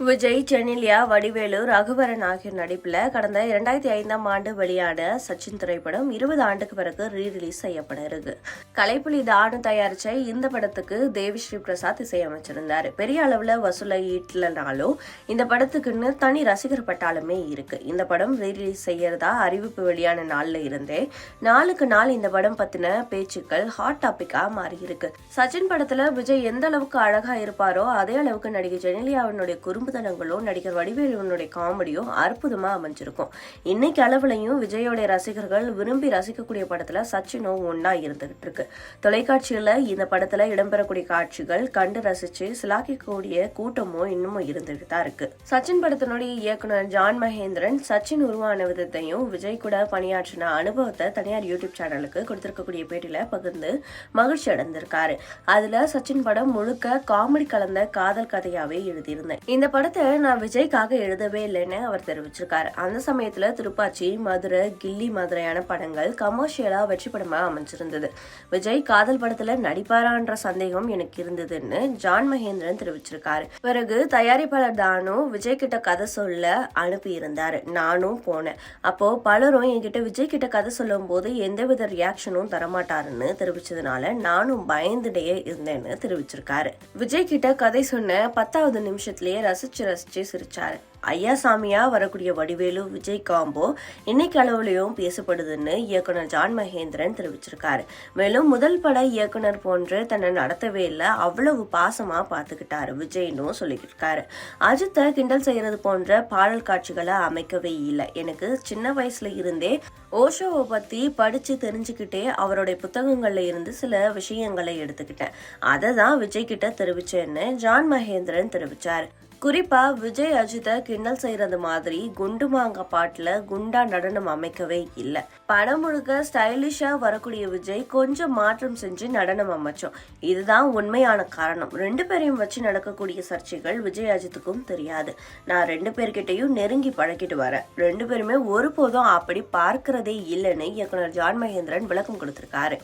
விஜய் ஜெனிலியா வடிவேலு ரகுவரன் ஆகியோர் நடிப்பில் கடந்த இரண்டாயிரத்தி ஐந்தாம் ஆண்டு வெளியான சச்சின் திரைப்படம் இருபது ஆண்டுக்கு பிறகு ரீ ரிலீஸ் செய்யப்பட இருக்கு கலைப்புலி தானு தயாரிச்ச இந்த படத்துக்கு தேவி ஸ்ரீ பிரசாத் இசையமைச்சிருந்தாரு. பெரிய அளவில் வசூலை ஈட்டலனாலும் இந்த படத்துக்குன்னு தனி ரசிகர் பட்டாலுமே இருக்கு. இந்த படம் ரீ ரிலீஸ் செய்யறதா அறிவிப்பு வெளியான நாளில் இருந்தே நாளுக்கு நாள் இந்த படம் பத்தின பேச்சுக்கள் ஹாட் டாபிக்கா மாறி இருக்கு சச்சின் படத்துல விஜய் எந்த அளவுக்கு அழகா இருப்பாரோ அதே அளவுக்கு நடிகை ஜெனிலியாவினுடைய குறும்புத்தனங்களும் நடிகர் வடிவேலுவனுடைய காமெடியும் அற்புதமாக அமைஞ்சிருக்கும். இன்னைக்கு அளவுலையும் விஜயோடைய ரசிகர்கள் விரும்பி ரசிக்கக்கூடிய படத்தில் சச்சினும் ஒன்றா இருந்துகிட்டு இருக்கு தொலைக்காட்சியில் இந்த படத்தில் இடம்பெறக்கூடிய காட்சிகள் கண்டு ரசித்து சிலாக்கிக்கூடிய கூட்டமும் இன்னமும் இருந்துகிட்டு தான் இருக்கு. சச்சின் படத்தினுடைய இயக்குனர் ஜான் மகேந்திரன் சச்சின் உருவான விதத்தையும் விஜய் கூட பணியாற்றின அனுபவத்தை தனியார் யூடியூப் சேனலுக்கு கொடுத்திருக்கக்கூடிய பேட்டியில் பகிர்ந்து மகிழ்ச்சி அடைந்திருக்காரு. அதுல சச்சின் படம் முழுக்க காமெடி கலந்த காதல் கதையாவே எழுதியிருந்தேன். இந்த படத்தை நான் விஜய்க்காக எழுதவே இல்லைன்னு அவர் தெரிவிச்சிருக்காரு. அந்த சமயத்துல திருப்பாச்சி மதுரை கில்லி மாதிரியான படங்கள் கமர்ஷியலா வெற்றி படமா அமைஞ்சிருந்தது. விஜய் காதல் படத்துல நடிப்பாரான்ற சந்தேகம் எனக்கு இருந்ததுன்னு ஜான் மகேந்திரன் தெரிவிச்சிருக்காரு. பிறகு தயாரிப்பாளர் தானு விஜய் கிட்ட கதை சொல்ல அனுப்பி இருந்தாரு நானும் போனேன். அப்போ பலரும் என்கிட்ட விஜய் கிட்ட கதை சொல்லும் போது எந்தவித ரியாக்ஷனும் தரமாட்டாருன்னு தெரிவிச்சதுனால நானும் பயந்துட்டே இருந்தேன்னு தெரிவிச்சிருக்காரு. விஜய் கிட்ட கதை சொன்ன பத்தாவது நிமிஷத்திலேயே ரசிச்சு ரசிச்சு சிரிச்சாரு. ஐயா சாமியா வரக்கூடிய வடிவேலு விஜய் காம்போ இன்னைக்கு அளவுலையும் பேசப்படுதுன்னு இயக்குனர் ஜான் மகேந்திரன் தெரிவிச்சிருக்காரு. மேலும் முதல் பட இயக்குனர் போன்று தன்னை நடத்தவே இல்லை அவ்வளவு பாசமா பார்த்துக்கிட்டாரு விஜய்னும் சொல்லியிருக்காரு அஜித்தை கிண்டல் செய்யறது போன்ற பாடல் காட்சிகளை அமைக்கவே இல்லை. எனக்கு சின்ன வயசுல இருந்தே ஓஷோவை பத்தி படிச்சு தெரிஞ்சுக்கிட்டே அவருடைய புத்தகங்கள்ல இருந்து சில விஷயங்களை எடுத்துக்கிட்டேன். அதை தான் விஜய் கிட்ட தெரிவிச்சேன்னு ஜான் மகேந்திரன் தெரிவிச்சாரு. குறிப்பா விஜய் அஜித்தை கிண்டல் செய்யறது மாதிரி குண்டு மாங்க பாட்டுல குண்டா நடனம் அமைக்கவே இல்லை. படம் முழுக்க ஸ்டைலிஷா வரக்கூடிய விஜய் கொஞ்சம் மாற்றம் செஞ்சு நடனம் அமைச்சோம். இதுதான் உண்மையான காரணம். ரெண்டு பேரையும் வச்சு நடக்கக்கூடிய சர்ச்சைகள் விஜய் அஜித்துக்கும் தெரியாது. நான் ரெண்டு பேர்கிட்டையும் நெருங்கி பழக்கிட்டு வரேன். ரெண்டு பேருமே ஒருபோதும் அப்படி பார்க்கிறதே இல்லைன்னு இயக்குனர் ஜான் மகேந்திரன் விளக்கம் கொடுத்திருக்காரு.